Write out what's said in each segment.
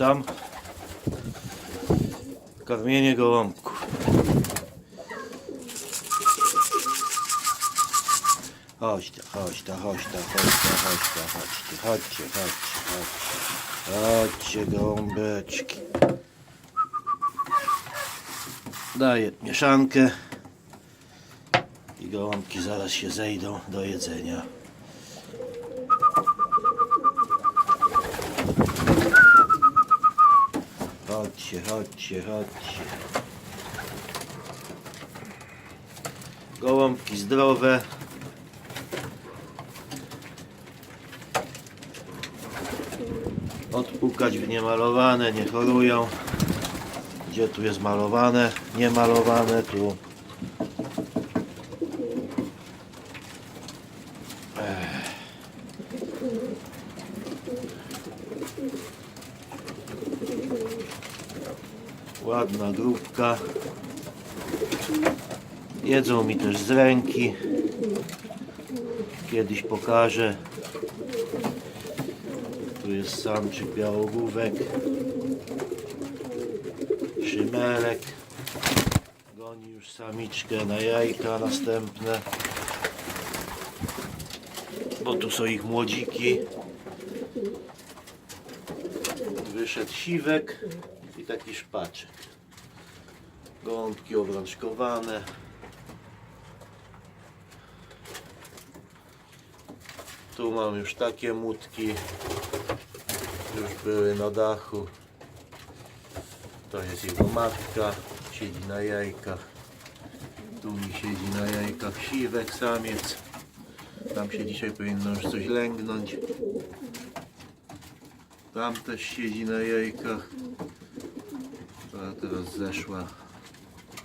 Witam. Karmienie gołąbków. Chodź ta, chodź ta, chodź ta, chodź ta, chodź ta, chodźcie, chodźcie, chodźcie, chodźcie. Chodźcie gołąbeczki. Daję mieszankę. I gołąbki zaraz się zejdą do jedzenia. Chodźcie, chodźcie, chodźcie. Gołąbki zdrowe. Odpukać w niemalowane, nie chorują. Gdzie tu jest malowane? Niemalowane tu. Ładna grupka. Jedzą mi też z ręki. Kiedyś pokażę. Tu jest samczyk białogłówek. Szymelek. Goni już samiczkę na jajka następne. Bo tu są ich młodziki. Wyszedł siwek i taki szpaczek. Gąbki obrączkowane. Tu mam już takie mutki. Już były na dachu. To jest jego matka. Siedzi na jajkach. Tu mi siedzi na jajkach siwek samiec. Tam się dzisiaj powinno już coś lęgnąć. Tam też siedzi na jajkach. A teraz zeszła.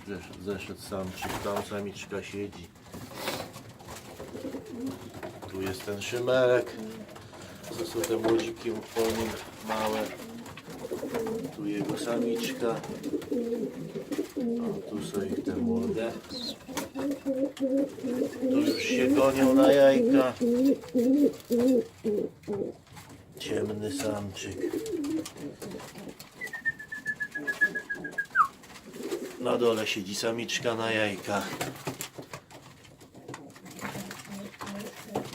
Zesz- Zeszedł samczyk, tam samiczka siedzi. Tu jest ten szymerek. To są te młodziki po nim małe. Tu jego samiczka. O, tu są ich te młode. Tu już się gonią na jajka. Ciemny samczyk. Na dole siedzi samiczka na jajkach.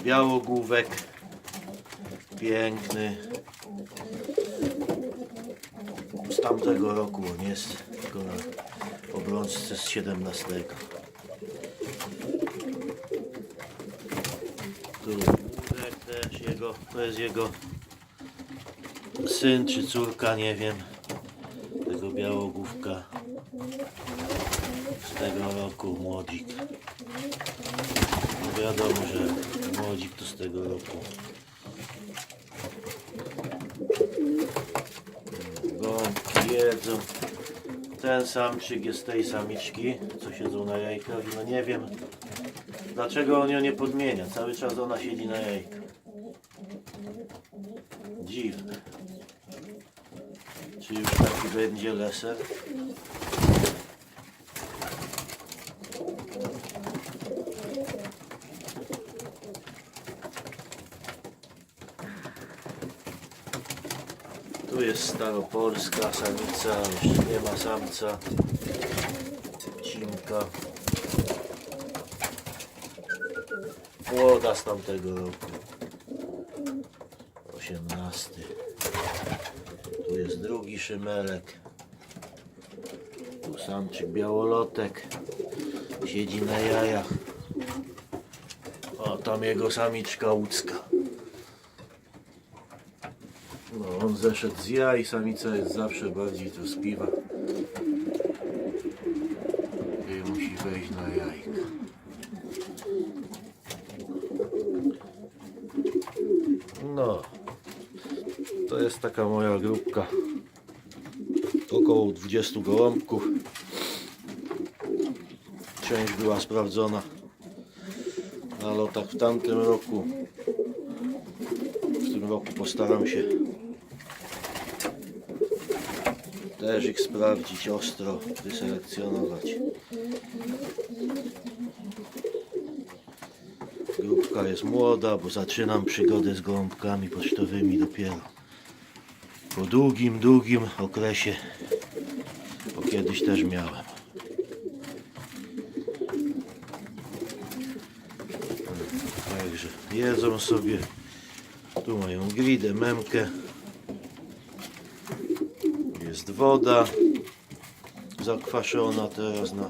Białogłówek. Piękny. Z tamtego roku on jest. Tylko na obrączce z 17. Tu też jego, to jest jego syn czy córka, nie wiem. Tego białogłówka tego roku młodzik. No wiadomo, że młodzik to z tego roku. Gąbki jedzą. Ten samczyk jest tej samiczki, co siedzą na jajkach. No nie wiem, dlaczego on ją nie podmienia. Cały czas ona siedzi na jajkach. Dziwne. Czy już taki będzie leser? Tu jest staropolska samica, już nie ma samca. Cimka. Młoda z tamtego roku. 18. Tu jest drugi szymelek. Tu samczyk białolotek. Siedzi na jajach. O, tam jego samiczka łódzka. No, on zeszedł z jaj, samica jest zawsze bardziej troskliwa. I musi wejść na jajka. No, to jest taka moja grupka. Około 20 gołąbków. Część była sprawdzona na lotach w tamtym roku. Tym roku postaram się też ich sprawdzić ostro, wyselekcjonować. Grupka jest młoda, bo zaczynam przygodę z gołąbkami pocztowymi dopiero. po długim, długim okresie, bo kiedyś też miałem. Także jedzą sobie. Tu mają gridę, memkę. Jest woda zakwaszona teraz na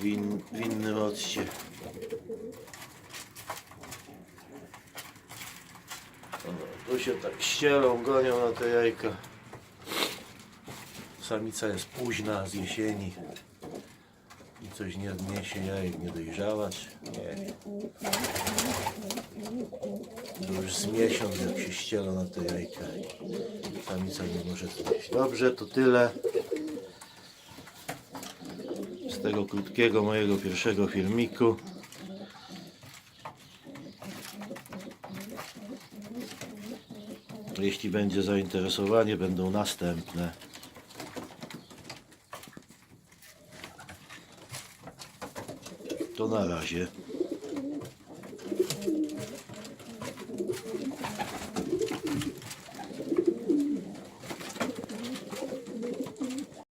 win, winnym occie. O, Tu się tak ścielą, gonią na te jajka. Samica jest późna z jesieni i coś nie odniesie jajek, nie dojrzawać. Nie. To już z miesiąc jak się ściela na te jajka. Samica nie może znieść. Dobrze, to tyle z tego krótkiego mojego pierwszego filmiku. Jeśli będzie zainteresowanie, będą następne. To na razie.